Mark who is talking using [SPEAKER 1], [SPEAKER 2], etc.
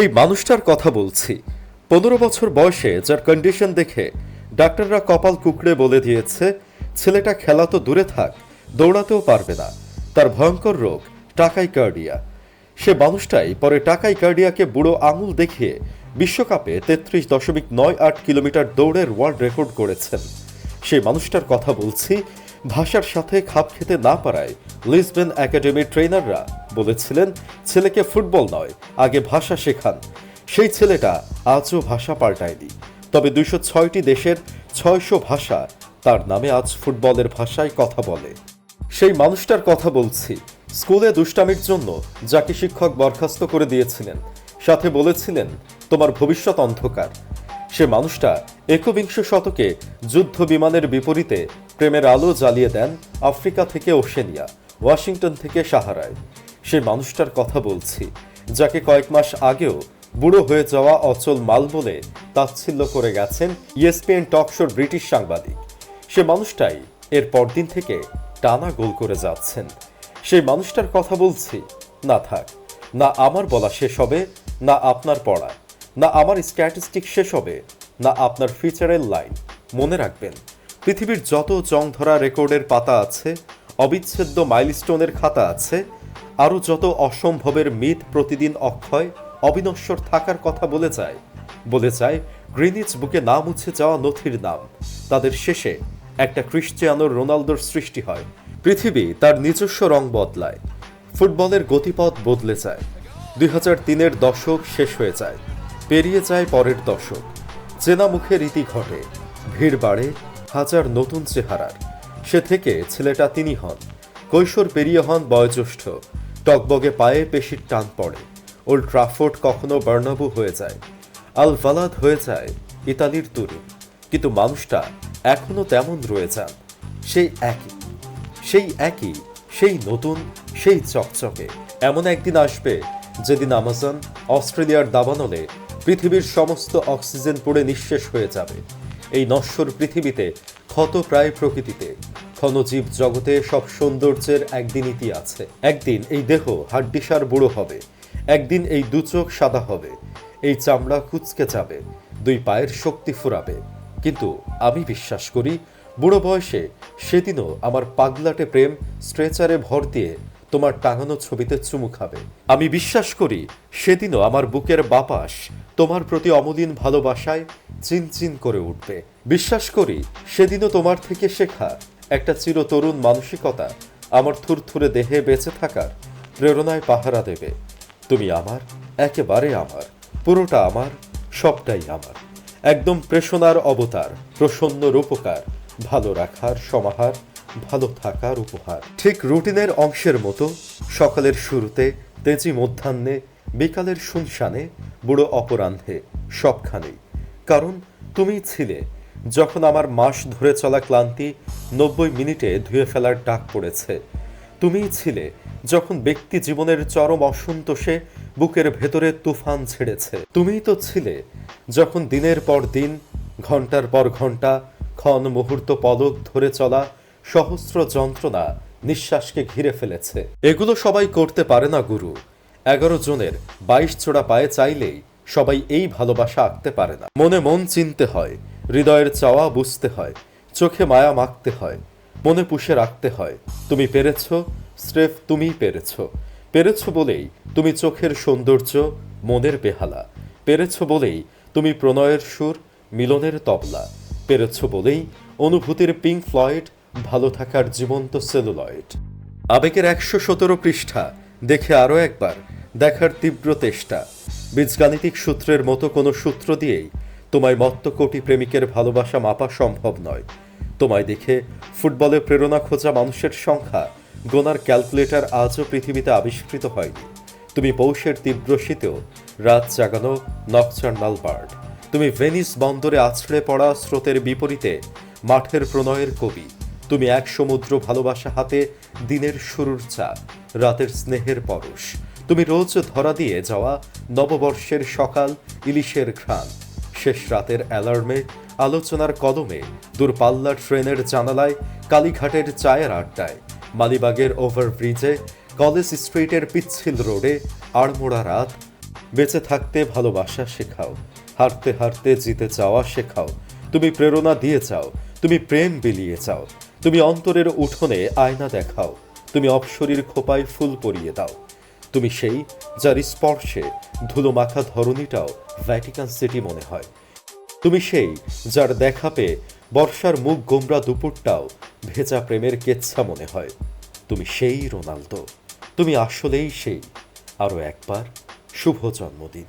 [SPEAKER 1] সেই মানুষটার কথা বলছি। পনেরো বছর বয়সে যার কন্ডিশন দেখে ডাক্তাররা কপাল কুকড়ে বলে দিয়েছে, ছেলেটা খেলা তো দূরে থাক, দৌড়াতেও পারবে না। তার ভয়ঙ্কর রোগ, টাকাই কার্ডিয়া। সে মানুষটাই পরে টাকাই কার্ডিয়াকে বুড়ো আঙুল দেখিয়ে বিশ্বকাপে তেত্রিশ দশমিক নয় আট কিলোমিটার দৌড়ের ওয়ার্ল্ড রেকর্ড করেছেন। সেই মানুষটার কথা বলছি, ভাষার সাথে খাপ খেতে না পারায় লিসবেন একাডেমির ট্রেনাররা বলেছিলেন, ছেলেকে ফুটবল নয়, আগে ভাষা শেখান। সেই ছেলেটা আজও ভাষা পাল্টায়নি। তবে দুইশো ছয়টি দেশের ছয়শো ভাষা তার নামে আজ ফুটবলের ভাষায় কথা বলে। সেই মানুষটার কথা বলছি, স্কুলে দুষ্টামির জন্য যাকে শিক্ষক বরখাস্ত করে দিয়েছিলেন। সাথে বলেছিলেন, তোমার ভবিষ্যৎ অন্ধকার। সে মানুষটা একবিংশ শতকে যুদ্ধ বিমানের বিপরীতে প্রেমের আলো জ্বালিয়ে দেন আফ্রিকা থেকে ওশেনিয়া, ওয়াশিংটন থেকে সাহারায়। সে মানুষটার কথা বলছি, যাকে কয়েক মাস আগেও বুড়ো হয়ে যাওয়া অচল মাল বলে তাচ্ছিল্য করে গেছেন ইএসপিএন টকশোর ব্রিটিশ সাংবাদিক। সে মানুষটাই এর পরদিন থেকে টানা গোল করে যাচ্ছেন। সেই মানুষটার কথা বলছি, না থাক, না আমার বলা শেষ হবে, না আপনার পড়া, না আমার স্ট্যাটিস্টিক শেষ হবে, না আপনার ফিচারের লাইন। মনে রাখবেন, পৃথিবীর যত জং ধরা রেকর্ডের পাতা আছে, অবিচ্ছেদ্য মাইলস্টোনের খাতা আছে আরও যত অসম্ভবের মিথ প্রতিদিন অক্ষয়, অবিনশ্বর থাকার কথা বলে যায়। বলে যায়, গ্রিনিচ বুকে নাম মুছে যাওয়া নথির নাম। তাদের শেষে একটা ক্রিশ্চিয়ানো রোনালদোর সৃষ্টি হয়। পৃথিবী তার নিজস্ব রং বদলায়। ফুটবলের গতিপথ বদলে যায়। দুই হাজার তিনের দশক শেষ হয়ে যায়। পেরিয়ে যায় পরের দশক। চেনা মুখে রীতি ঘটে। ভিড় বাড়ে হাজার নতুন চেহারার। সে থেকে ছেলেটা তিনি হন। কৈশোর পেরিয়ে হন বয়োজ্যেষ্ঠ। টকবগে পায়ে পেশির টান পড়ে। ওল্ড ট্রাফোর্ড কখনো বার্নাবু হয়ে যায়। আল ফালাদ হয়ে যায় ইতালির তরুণ কিন্তু মানুষটা এখনও তেমন রয়ে যান। সেই একই সেই একই, সেই নতুন, সেই চকচকে। এমন একদিন আসবে যেদিন আমাজন অস্ট্রেলিয়ার দাবানলে পৃথিবীর সমস্ত অক্সিজেন পড়ে নিঃশেষ হয়ে যাবে। এই নশ্বর পৃথিবীতে ক্ষত প্রায় প্রকৃতিতে। ক্ষণজীব জগতে সব সৌন্দর্যের একদিন ইতি আছে। একদিন এই দেহ হাড্ডিসার বুড়ো হবে। একদিন এই দুচোখ সাদা হবে। এই চামড়া কুচকে যাবে। দুই পায়ের শক্তি ফুরাবে। কিন্তু আমি বিশ্বাস করি, বুড়ো বয়সে সেদিনও আমার পাগলাটে প্রেম স্ট্রেচারে ভর দিয়ে তোমার টাঙানো ছবিতে চুমু খাবে। আমি বিশ্বাস করি, সেদিনও আমার বুকের বাপাস তোমার প্রতি অমলিন ভালোবাসায় চিনচিন করে উঠবে। বিশ্বাস করি, সেদিনও তোমার থেকে শেখা একটা চিরতরুণ মানসিকতা আমার থুরথুরে দেহে বেঁচে থাকার প্রেরণায় পাহারা দেবে। তুমি আমার, একেবারে আমার, পুরোটা আমার, সবটাই আমার। একদম প্রেষণার অবতার, প্রসন্ন রূপকার, ভালো রাখার সমাহার, ভালো থাকার উপহার। ঠিক রুটিনের অংশের মতো সকালের শুরুতে তেজি মধ্যাহ্নে, বিকালের শুনশানে, বুড়ো অপরাহ্নে, সবখানেই। কারণ তুমি ছিলে যখন আমার মাস ধরে চলা ক্লান্তি, নব্বই মিনিটে ধুয়ে ফেলার ডাক পড়েছে। তুমিই ছিলে, যখন ব্যক্তি জীবনের চরম অসন্তোষে বুকের ভেতরে তুফান ছেড়েছে। তুমিই তো ছিলে, যখন দিনের পর দিন, ঘণ্টার পর ঘণ্টা, ক্ষণ মুহূর্ত পদক ধরে চলা সহস্র যন্ত্রণা নিঃশ্বাসকে ঘিরে ফেলেছে। এগুলো সবাই করতে পারে না, গুরু। এগারো জনের বাইশ চোড়া পায়ে চাইলেই সবাই এই ভালোবাসা আঁকতে পারে না। মনে মন চিনতে হয় হৃদয়ের চাওয়া বুঝতে হয়, চোখে মায়া মাখতে হয়, মনে পুষে রাখতে হয়, তুমি পেরেছ, স্রেফ তুমিই পেরেছ। পেরেছ বলেই তুমি চোখের সৌন্দর্য, মনের বেহালা। পেরেছ বলেই তুমি প্রণয়ের সুর, মিলনের তবলা। পেরেছ বলেই অনুভূতির পিঙ্ক ফ্লয়েড ভালো থাকার জীবন্ত সেলুলয়েড আবেগের একশো সতেরো পৃষ্ঠা, দেখে আরও একবার, দেখার তীব্র তেষ্টা। বীজগাণিতিক সূত্রের মতো কোনো সূত্র দিয়েই তোমায় মত্ত কোটি প্রেমিকের ভালোবাসা মাপা সম্ভব নয়। তোমায় দেখে ফুটবলে প্রেরণা খোঁজা মানুষের সংখ্যা গোনার ক্যালকুলেটর আজও পৃথিবীতে আবিষ্কৃত হয়নি। তুমি পৌষের তীব্র শীতেও রাত জাগানো নকচার্নাল বার্ড। তুমি ভেনিস বন্দরে আছড়ে পড়া স্রোতের বিপরীতে মাঠের প্রণয়ের কবি। তুমি এক সমুদ্র ভালোবাসা হাতে দিনের শুরুর চা রাতের স্নেহের পরশ। তুমি রোজ ধরা দিয়ে যাওয়া নববর্ষের সকাল, ইলিশের ঘ্রাণ। শেষ রাতের অ্যালার্মে, আলোচনার কলমে দূরপাল্লার ট্রেনের জানালায়, কালীঘাটের চায়ের আড্ডায়, মালিবাগের ওভারব্রিজে, কলেজ স্ট্রিটের পিচ্ছিল রোডে, আড়মোড়া রাত, বেঁচে থাকতে ভালোবাসা শেখাও হারতে হারতে জিতে যাওয়া শেখাও, তুমি প্রেরণা দিয়ে চাও তুমি প্রেম বিলিয়ে চাও তুমি অন্তরের উঠোনে আয়না দেখাও, তুমি অপসরীর খোপায় ফুল পরিয়ে দাও। তুমি সেই যার স্পর্শে ধুলো মাখা ধরণীটাও ভ্যাটিকান সিটি মনে হয়। তুমি সেই যার দেখা পেয়ে বর্ষার মুখ গোমরা দুপুরটাও ভেজা প্রেমের কেচ্ছা মনে হয়। তুমি সেই রোনালদো। তুমি আসলেই সেই। আরও একবার শুভ জন্মদিন।